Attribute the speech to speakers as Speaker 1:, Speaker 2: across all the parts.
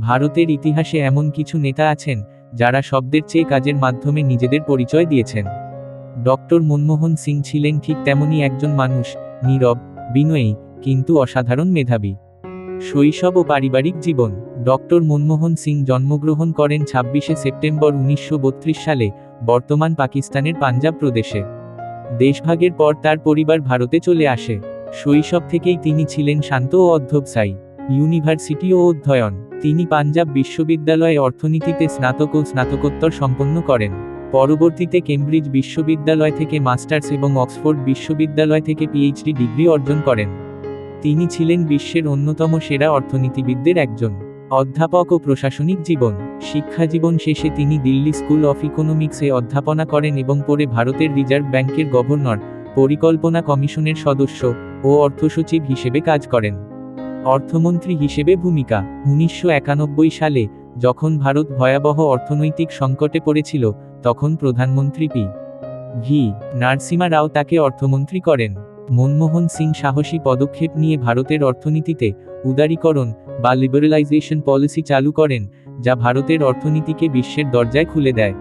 Speaker 1: ভারতের ইতিহাসে এমন কিছু নেতা আছেন, যারা শব্দের চেয়ে কাজের মাধ্যমে নিজেদের পরিচয় দিয়েছেন। ডক্টর মনমোহন সিং ছিলেন ঠিক তেমনই একজন মানুষ, নীরব, বিনয়ী, কিন্তু অসাধারণ মেধাবী। শৈশব ও পারিবারিক জীবন ডক্টর মনমোহন সিং জন্মগ্রহণ করেন ছাব্বিশে সেপ্টেম্বর উনিশশো বত্রিশ সালে, বর্তমান পাকিস্তানের পাঞ্জাব প্রদেশে। দেশভাগের পর তার পরিবার ভারতে চলে আসে। শৈশব থেকেই তিনি ছিলেন শান্ত ও অধ্যবসায়ী। ইউনিভার্সিটি ও অধ্যয়ন। তিনি পাঞ্জাব বিশ্ববিদ্যালয়ে অর্থনীতিতে স্নাতক ও স্নাতকোত্তর সম্পন্ন করেন। পরবর্তীতে কেমব্রিজ বিশ্ববিদ্যালয় থেকে মাস্টার্স এবং অক্সফোর্ড বিশ্ববিদ্যালয় থেকে পিএইচডি ডিগ্রি অর্জন করেন। তিনি ছিলেন বিশ্বের অন্যতম সেরা অর্থনীতিবিদদের একজন। অধ্যাপক ও প্রশাসনিক জীবন। শিক্ষা জীবন শেষে তিনি দিল্লি স্কুল অফ ইকোনমিক্সে অধ্যাপনা করেন এবং পরে ভারতের রিজার্ভ ব্যাংকের গভর্নর, পরিকল্পনা কমিশনের সদস্য ও অর্থসচিব হিসেবে কাজ করেন। অর্থমন্ত্রী হিসেবে ভূমিকা, উনিশশো একানব্বই সালে, যখন ভারত ভয়াবহ অর্থনৈতিক সংকটে পড়েছিল, তখন প্রধানমন্ত্রী পি. ভি. নারসিমা রাও তাকে অর্থমন্ত্রী করেন। মনমোহন সিং সাহসী পদক্ষেপ নিয়ে ভারতের অর্থনীতিতে উদারীকরণ বা লিবারেলাইজেশন পলিসি চালু করেন, যা ভারতের অর্থনীতিকে বিশ্বের দরজায় খুলে দেয়।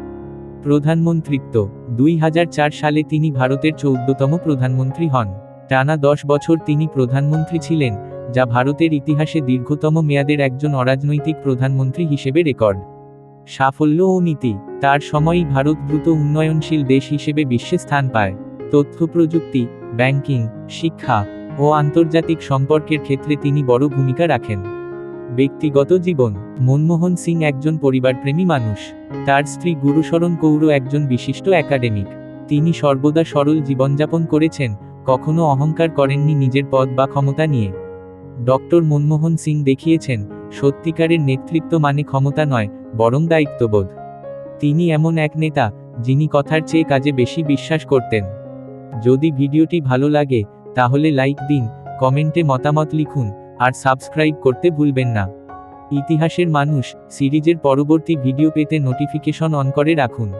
Speaker 1: প্রধানমন্ত্রিত্ব, দুই হাজার চার সালে তিনি ভারতের চৌদ্দতম প্রধানমন্ত্রী হন। টানা দশ বছর তিনি প্রধানমন্ত্রী ছিলেন যা ভারতের ইতিহাসে দীর্ঘতম মেয়াদের একজন অরাজনৈতিক প্রধানমন্ত্রী হিসেবে রেকর্ড। সাফল্য ও নীতি, তার সময়ই ভারত দ্রুত উন্নয়নশীল দেশ হিসেবে বিশ্বে স্থান পায়। তথ্য প্রযুক্তি, ব্যাংকিং, শিক্ষা ও আন্তর্জাতিক সম্পর্কের ক্ষেত্রে তিনি বড় ভূমিকা রাখেন। ব্যক্তিগত জীবন, মনমোহন সিং একজন পরিবারপ্রেমী মানুষ। তার স্ত্রী গুরুশরণ কৌর একজন বিশিষ্ট একাডেমিক। তিনি সর্বদা সরল জীবনযাপন করেছেন, কখনো অহংকার করেননি নিজের পদ বা ক্ষমতা নিয়ে। ডক্টর মনমোহন সিং দেখিয়েছেন, সত্যিকারের নেতৃত্ব মানে ক্ষমতা নয়, বরং দায়িত্ববোধ। তিনি এমন এক নেতা, যিনি কথার চেয়ে কাজে বেশি বিশ্বাস করতেন। যদি ভিডিওটি ভালো লাগে, তাহলে লাইক দিন, কমেন্টে মতামত লিখুন, আর সাবস্ক্রাইব করতে ভুলবেন না। ইতিহাসের মানুষ, সিরিজের পরবর্তী ভিডিও পেতে নোটিফিকেশন অন করে রাখুন।